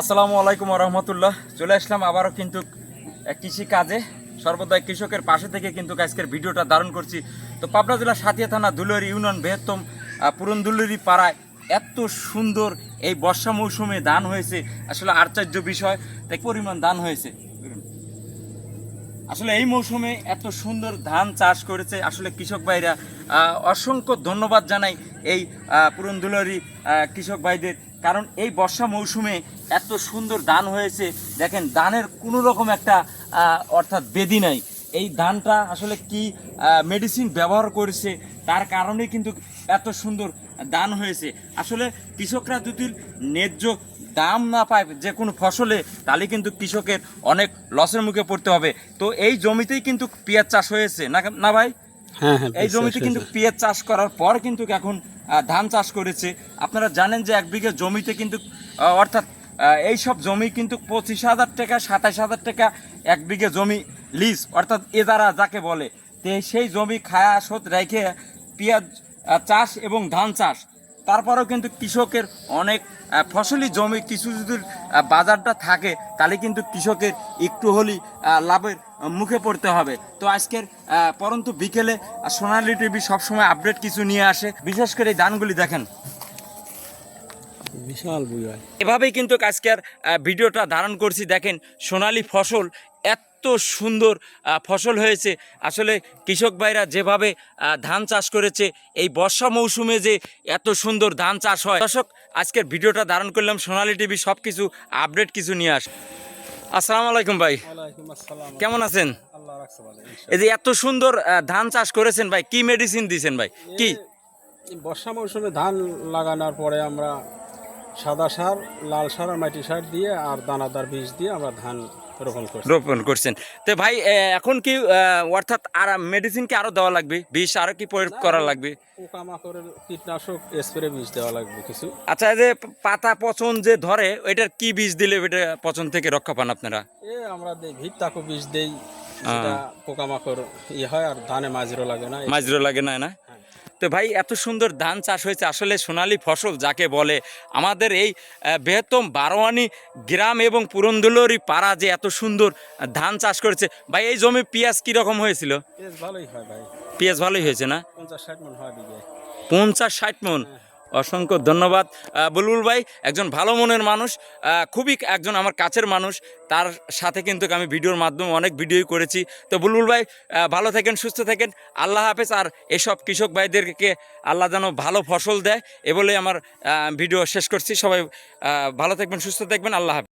আসসালামু আলাইকুম রহমতুল্লাহ চলে আসলাম আবারও কিন্তু কৃষি কাজে সর্বদাই কৃষকের পাশে থেকে কিন্তু আজকের ভিডিওটা ধারণ করছি। তো পাবনা জেলার সাথিয়া থানা দুলুয়ারি ইউনিয়ন বৃহত্তম আহ, পুরন দুলুরি পাড়ায় এত সুন্দর এই বর্ষা মৌসুমে দান হয়েছে। আসলে আশ্চর্য বিষয় তাই পরিমাণ দান হয়েছে? আসলে এই মৌসুমে এত সুন্দর ধান চাষ করেছে। আসলে কৃষক ভাইরা অসংখ্য ধন্যবাদ জানাই এই পুরন্দুলারি কৃষক ভাইদের কারণ এই বর্ষা মৌসুমে এত সুন্দর ধান হয়েছে, দেখেন ধানের কোনো রকম একটা অর্থাৎ বেদি নাই। এই ধানটা আসলে কি মেডিসিন ব্যবহার করেছে, তার কারণে কিন্তু এত সুন্দর দান হয়েছে। আসলে কৃষকরা যদি ন্যায্য দাম না পায় যে কোনো ফসলে, তাহলে কিন্তু কৃষকের অনেক লসের মুখে পড়তে হবে। তো এই জমিতেই কিন্তু পেঁয়াজ চাষ হয়েছে, না না ভাই? এই জমিতে কিন্তু পেঁয়াজ চাষ করার পর কিন্তু এখন ধান চাষ করেছে। আপনারা জানেন যে এক বিঘে জমিতে কিন্তু অর্থাৎ এই সব জমি কিন্তু পঁচিশ হাজার টাকা সাতাশ হাজার টাকা এক বিঘে জমি লিজ অর্থাৎ এদারা যাকে বলে। তো সেই জমি খায়া শোধ রেখে পেঁয়াজ চাষ এবং ধান চাষ। তারপরেও কিন্তু কৃষকের অনেক ফসলি জমি কিছু যদি বাজারটা থাকে তাহলে কিন্তু কৃষকের একটু হলেই লাভের মুখে পড়তে হবে। তো আজকের পরন্তু বিকেলে সোনালী টিভি সবসময় আপডেট কিছু নিয়ে আসে। বিশেষ করে এই ধানগুলি দেখেন। বিশাল বুঝায় এভাবেই কিন্তু আজকের ভিডিওটা ধারণ করছি। দেখেন সোনালী ফসল এত সুন্দর ফসল হয়েছে। আসলে কৃষক ভাইরা যেভাবে ধান চাষ করেছে এই বর্ষা মৌসুমে যে এত সুন্দর ধান চাষ হয়। দর্শক আজকের ভিডিওটা ধারণ করলাম। সোনালী টিভি সব কিছু আপডেট কিছু নিয়ে আস আসসালামু আলাইকুম ভাই। কেমন আছেন? এই যে এত সুন্দর ধান চাষ করেছেন ভাই কি মেডিসিন দিয়েছেন ভাই? কি? বর্ষা মৌসুমে ধান লাগানোর পরে আমরা সাদা সার লাল সার আর মাটি সার দিয়ে আর দানাদার বীজ দিয়ে আমরা ধান রোপণ করছেন। তো ভাই এখন কি অর্থাৎ আর মেডিসিন কি আরও দেওয়া লাগবে? বিষ আরও কি প্রয়োগ করা লাগবে? পোকামাকড়ের কীটনাশক স্প্রে বীজ দেওয়া লাগবে কিছু। আচ্ছা যে পাতা পচন যে ধরে ওইটার কি বীজ দিলে ওইটা পচন থেকে রক্ষা পান আপনারা? এ আমরা দেই বীজ দেই পোকামাকড় ইয়ে হয় আর ধানে মাঝিরও লাগে না। মাজরো লাগে না না। তো ভাই এত সুন্দর ধান চাষ হয়েছে। আসলে সোনালী ফসল যাকে বলে আমাদের এই বৃহত্তম বারোয়ানি গ্রাম এবং পুরন্দুলরি পাড়া যে এত সুন্দর ধান চাষ করেছে। ভাই এই জমি পেঁয়াজ কীরকম হয়েছিল? পেঁয়াজ ভালোই হয় ভাই। পেঁয়াজ ভালোই হয়েছে না? পঞ্চাশ ষাট মন হয় পঞ্চাশ ষাট মন? অসংখ্য ধন্যবাদ। বুলবুল ভাই, একজন ভালো মনের মানুষ খুবই একজন আমার কাছের মানুষ। তার সাথে কিন্তু আমি ভিডিওর মাধ্যমে অনেক ভিডিওই করেছি। তো বুলবুল ভাই ভালো থাকেন, সুস্থ থাকেন। আল্লাহ হাফেজ। আর এসব কৃষক ভাইদেরকে আল্লাহ যেন ভালো ফসল দেয়, এ বলেই আমার ভিডিও শেষ করছি। সবাই ভালো থাকবেন, সুস্থ থাকবেন। আল্লাহ হাফেজ।